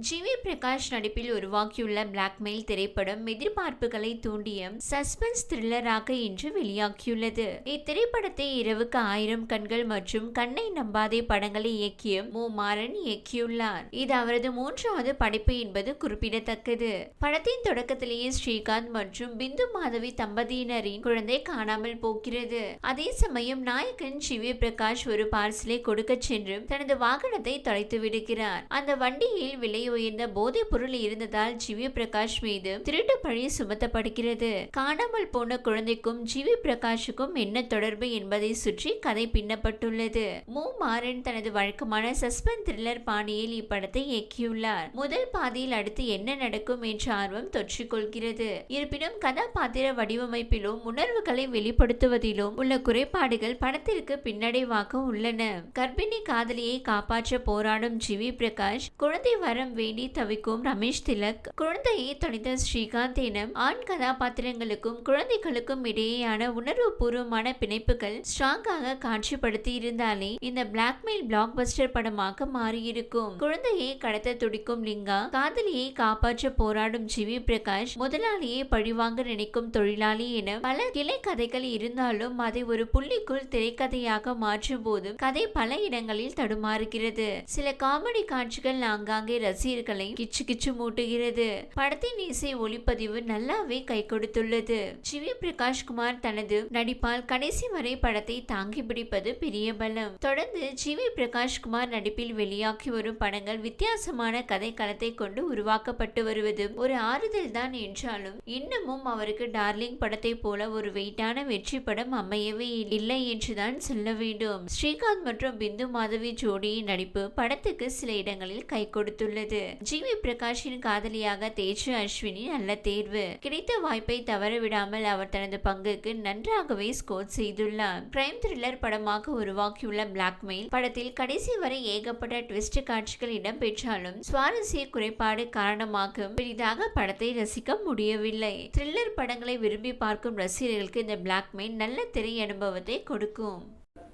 GV Prakash நடிப்பில் உருவாக்கியுள்ள blackmail திரைப்படம் எதிர்பார்ப்புகளை தூண்டிய சஸ்பென்ஸ் த்ரில்லராக இன்று வெளியாகியுள்ளது. இத்திரைப்படத்தை இரவுக்கு ஆயிரம் கண்கள் மற்றும் கண்ணை நம்பாதே படங்களை இயக்கிய மு. மாறன் இயக்கியுள்ளார். இது அவரது மூன்றாவது படைப்பு என்பது குறிப்பிடத்தக்கது. படத்தின் தொடக்கத்திலேயே ஸ்ரீகாந்த் மற்றும் பிந்து மாதவி தம்பதியினரின் குழந்தை காணாமல் போகிறது. அதே சமயம் நாயகன் ஜிவி பிரகாஷ் ஒரு பார்சலை கொடுக்க சென்று தனது வாகனத்தை தொலைத்து விடுகிறார். அந்த வண்டியில் விலை விலை உயர்ந்த போதைப் பொருள் இருந்ததால் ஜிவி பிரகாஷ் மீது திருட்டு பழி சுமத்தப்படுகிறது. காணாமல் போன குழந்தைக்கும் ஜிவி பிரகாஷுக்கும் என்ன தொடர்பு என்பதை சுற்றி கதை பின்னப்பட்டுள்ளது. மு. மாறன் தனது வழக்கமான சஸ்பென்ஸ் த்ரில்லர் பாணியில் இப்படத்தை இயக்கியுள்ளார். முதல் பாதியில் அடுத்து என்ன நடக்கும் என்ற ஆர்வம் தொற்றிக்கொள்கிறது. இருப்பினும் கதாபாத்திர வடிவமைப்பிலும் உணர்வுகளை வெளிப்படுத்துவதிலும் உள்ள குறைபாடுகள் படத்திற்கு பின்னடைவாக உள்ளன. கர்ப்பிணி காதலியை காப்பாற்ற போராடும் ஜிவி பிரகாஷ் குழந்தை வரம் வேண்டி தவிக்கும் ரமேஷ் திலக். குழந்தையை தொலைந்த ஸ்ரீகாந்த் எனும் ஆண் கதாபாத்திரங்களுக்கும் குழந்தைகளுக்கும் இடையேயான உணர்வு பூர்வமான பிணைப்புகள் ஸ்ட்ராங்காக காட்சிப்படுத்தி இருந்தாலே இந்த பிளாக்மெயில் பிளாக் பஸ்டர் படமாக மாறியிருக்கும். குழந்தையை கடத்த துடிக்கும் லிங்கா காதலியை காப்பாற்ற போராடும் ஜிவி பிரகாஷ் முதலாளியை பழிவாங்க நினைக்கும் தொழிலாளி என பல கிளை கதைகள் இருந்தாலும் அதை ஒரு புள்ளிக்குள் திரைக்கதையாக மாற்றும் போதும் கதை பல இடங்களில் தடுமாறுகிறது. சில காமெடி காட்சிகள் ஆங்காங்கே ரசிகர்களை கிச்சு கிச்சு மூட்டுகிறது. படத்தின் இசை ஒளிப்பதிவு நல்லாவே கை கொடுத்துள்ளது. சிவி பிரகாஷ் குமார் தனது நடிப்பால் கடைசி வரை படத்தை தாங்கி பிடிப்பது பெரிய பலம். தொடர்ந்து ஜிவி பிரகாஷ் குமார் நடிப்பில் வெளியாகி வரும் படங்கள் வித்தியாசமான கதை களத்தை கொண்டு உருவாக்கப்பட்டு வருவது ஒரு ஆறுதல் தான் என்றாலும் இன்னமும் அவருக்கு டார்லிங் படத்தை போல ஒரு வெயிட்டான வெற்றி படம் அமையவே இல்லை என்றுதான் சொல்ல வேண்டும். ஸ்ரீகாந்த் மற்றும் பிந்து மாதவி ஜோடியின் நடிப்பு படத்துக்கு சில இடங்களில் கை கொடுத்துள்ளது. ஜிவி பிரகாஷின் காதலியாக தேஜு அஸ்வினி நல்ல தேர்வு. கிடைத்த வாய்ப்பை தவற விடாமல் அவர் தனது பங்குக்கு நன்றாகவே ஸ்கோர் செய்துள்ளார். கிரைம் த்ரில்லர் படமாக உருவாக்கியுள்ள பிளாக்மெயில் படத்தில் கடைசி வரை ஏகப்பட்ட ட்விஸ்ட் காட்சிகள் இடம்பெற்றாலும் சுவாரஸ்ய குறைபாடு காரணமாக பெரிதாக படத்தை ரசிக்க முடியவில்லை. த்ரில்லர் படங்களை விரும்பி பார்க்கும் ரசிகர்களுக்கு இந்த பிளாக்மெயில் நல்ல திரை அனுபவத்தை கொடுக்கும்.